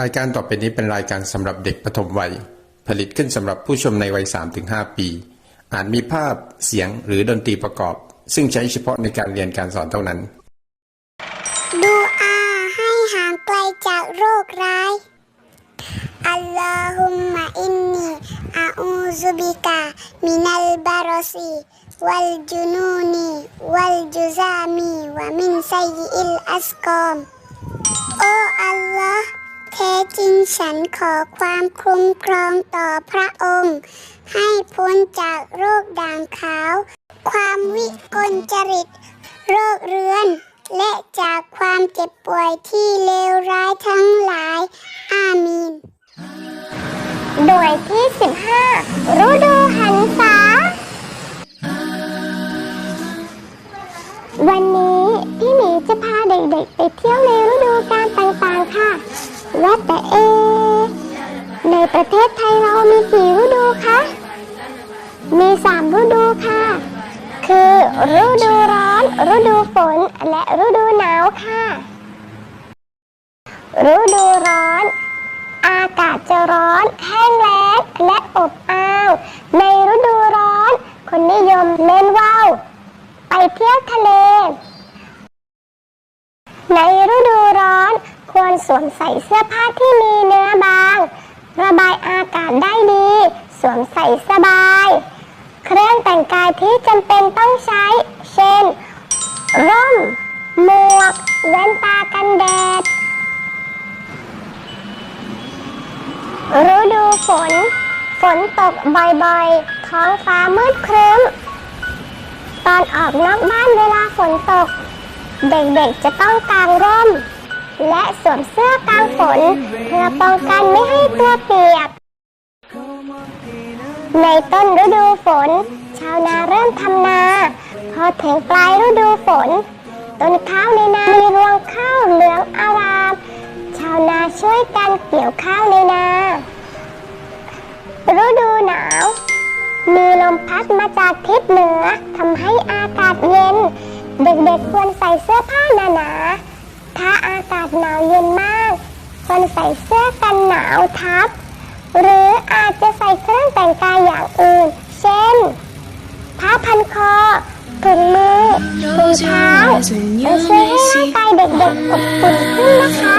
รายการต่อไปนี้เป็นรายการสำหรับเด็กปฐมวัย ผลิตขึ้นสำหรับผู้ชมในวัย 3-5 ปี อาจมีภาพเสียงหรือดนตรีประกอบ ซึ่งใช้เฉพาะในการเรียนการสอนเท่านั้น ดูอาให้ห่างไกลจากโรคร้าย อัลลอฮุมมะอินนีอาอูซุบิกา มินัลบารอซีวัลจุนูนี วัลจุซามี วะมินไซยิอิลอัสกอม จริงฉันขอความคุ้มครองต่อพระองค์ ให้พ้นจากโรคด่างขาว ความวิกลจริต โรคเรื้อน และจากความเจ็บป่วยที่เลวร้ายทั้งหลาย อามีนหน่วยที่ 15ฤดูหันษา วันนี้พี่หมีจะพาเด็กๆไปเที่ยวใน ประเทศไทยเรามีกี่ฤดูคะ มีสามฤดูค่ะ คือฤดูร้อน ฤดูฝน และฤดูหนาวค่ะ ฤดูร้อน อากาศจะร้อน แห้งแล้ง และอบอ้าว ในฤดูร้อน คนนิยมเล่นว่าวไปเที่ยวทะเล ในฤดูร้อน ควรสวมใส่เสื้อผ้าที่มีเนื้อบาง ระบายอากาศได้ดี สวมใสบาย เครื่องแต่งกายที่จำเป็นต้องใช้ เช่น ร่ม หมวก แว่นตากันแดด ฤดูฝน ฝนตกบ่อยๆ ท้องฟ้ามืดครึ้ม ตอนออกนอกบ้านเวลาฝนตก เด็กๆจะต้องกางร่ม และสวมเสื้อกางฝนเพื่อป้องกันไม่ให้ตัวเปียก ในต้นฤดูฝน ชาวนาเริ่มทำนา พอถึงปลายฤดูฝน ต้นข้าวในนามีรวงข้าวเหลืองอาราม ชาวนาช่วยกันเกี่ยวข้าวในนา ฤดูหนาว มีลมพัดมาจากทิศเหนือทำให้อากาศเย็น เด็กๆควรใส่เสื้อผ้าหนาๆถ้าอากาศหนาวเย็นมากควรใส่เสื้อกันหนาวทับ หรืออาจจะใส่เครื่อ แต่งกายอย่างอื่น เช่นผ้าพันคอถุงมือถุงเท้าจะช่วยให้ร่างกายเด็กๆอบอุ่นขึ้นนะคะ